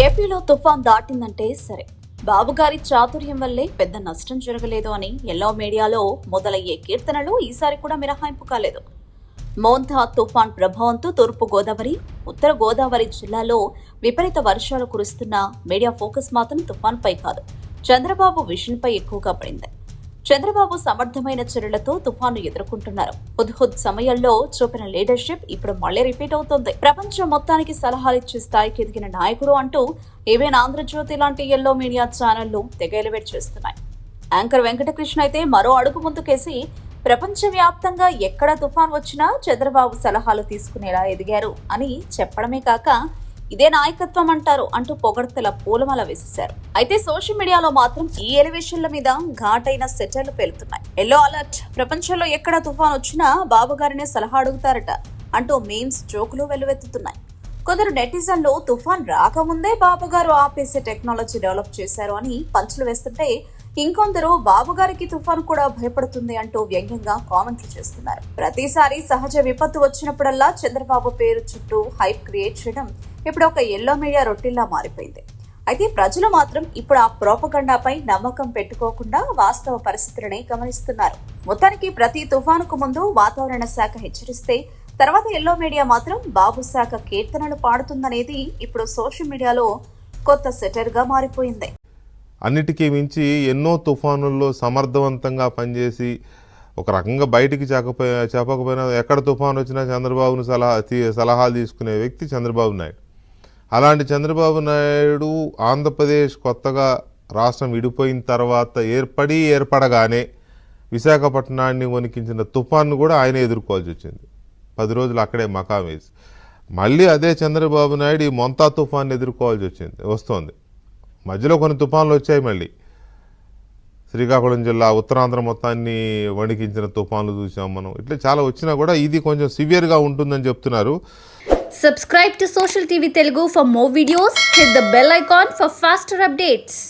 ఏపీలో తుఫాన్ దాటిందంటే సరే. బాబుగారి చాతుర్యం వల్లే పెద్ద నష్టం జరగలేదు అని ఎల్లో మీడియాలో మొదలయ్యే కీర్తనలు ఈసారి కూడా మినహాయింపు కాలేదు. మోంతా తుఫాన్ ప్రభావంతో తూర్పు గోదావరి ఉత్తర గోదావరి జిల్లాలో విపరీత వర్షాలు కురుస్తున్న మీడియా ఫోకస్ మాత్రం తుఫాన్పై కాదు. చంద్రబాబు విషన్పై ఎక్కువగా పడింది. చంద్రబాబు సమర్థమైన చర్యలతో తుఫాను ఎదుర్కొంటున్నారు. హుద్హుద్ సమయంలో చూపిన లీడర్షిప్ ఇప్పుడు మళ్ళీ రిపీట్ అవుతుంది. ప్రపంచం మొత్తానికి సలహాలు ఇచ్చే స్థాయికి ఎదిగిన నాయకుడు అంటూ ఈవెన్ ఆంధ్రజ్యోతి లాంటి ఎల్లో మీడియా ఛానళ్ళు తెగలవేట్ చేస్తున్నాయి. యాంకర్ వెంకటకృష్ణ అయితే మరో అడుగు ముందుకేసి ప్రపంచవ్యాప్తంగా ఎక్కడ తుఫాన్ వచ్చినా చంద్రబాబు సలహాలు తీసుకునేలా ఎదిగారు అని చెప్పడమే కాక ఇదే నాయకత్వం అంటారు అంటూ పొగడ్తల పూలమాల వేసేశారు. అయితే సోషల్ మీడియాలో మాత్రం ఈ ఎలివేషన్ల మీద ఘాటైన సెటర్లు పేలుతున్నాయి. ఎల్లో అలర్ట్ ప్రపంచంలో ఎక్కడ తుఫాన్ వచ్చినా బాబు గారినే సలహా అడుగుతారట అంటూ మీమ్స్ జోకులు వెల్లువెత్తుతున్నాయి. కొందరు నెటిజన్లు తుఫాన్ రాకముందే బాబు గారు ఆపేసే టెక్నాలజీ డెవలప్ చేశారు అని పంచులు వేస్తుంటే ఇంకొందరు బాబుగారికి తుఫాను తుఫాన్ కూడా భయపడుతుంది అంటూ వ్యంగ్యంగా కామెంట్లు చేస్తున్నారు. ప్రతిసారి సహజ విపత్తు వచ్చినప్పుడల్లా చంద్రబాబు పేరు చుట్టూ హైప్ క్రియేట్ చేయడం ఇప్పుడు ఒక ఎల్లో మీడియా రొట్టిల్లా మారిపోయింది. అయితే ప్రజలు మాత్రం ఇప్పుడు ఆ ప్రోపగండాపై నమ్మకం పెట్టుకోకుండా వాస్తవ పరిస్థితులని గమనిస్తున్నారు. మొత్తానికి ప్రతి తుఫానుకు ముందు వాతావరణ శాఖ హెచ్చరిస్తే తర్వాత ఎల్లో మీడియా మాత్రం బాబు శాఖ కీర్తనలు పాడుతుందనేది ఇప్పుడు సోషల్ మీడియాలో కొత్త సెటర్గా మారిపోయింది. అన్నిటికీ మించి ఎన్నో తుఫానుల్లో సమర్థవంతంగా పనిచేసి ఒక రకంగా బయటికి చేకపోయా చెప్పకపోయినా ఎక్కడ తుఫాను వచ్చినా చంద్రబాబును సలహా తీ- సలహాలు తీసుకునే వ్యక్తి చంద్రబాబు నాయుడు. అలాంటి చంద్రబాబు నాయుడు ఆంధ్రప్రదేశ్ కొత్తగా రాష్ట్రం విడిపోయిన తర్వాత ఏర్పడి ఏర్పడగానే విశాఖపట్నాన్ని వణికించిన తుఫాన్ను కూడా ఆయన ఎదుర్కోవాల్సి వచ్చింది. పది రోజులు అక్కడే మకాం వేసి. మళ్ళీ అదే చంద్రబాబు నాయుడు ఈ మొంతా తుఫాన్ని ఎదుర్కోవాల్సి వచ్చింది వస్తోంది. మధ్యలో కొన్ని తుఫాన్లు వచ్చాయి మళ్ళీ. శ్రీకాకుళం జిల్లా ఉత్తరాంధ్ర మొత్తాన్ని వణికించిన తుఫాన్లు చూసాం మనం. ఇట్లా చాలా వచ్చినా కూడా ఇది కొంచెం సివియర్గా ఉంటుందని చెప్తున్నారు. Subscribe to social TV Telugu for more videos hit the bell icon for faster updates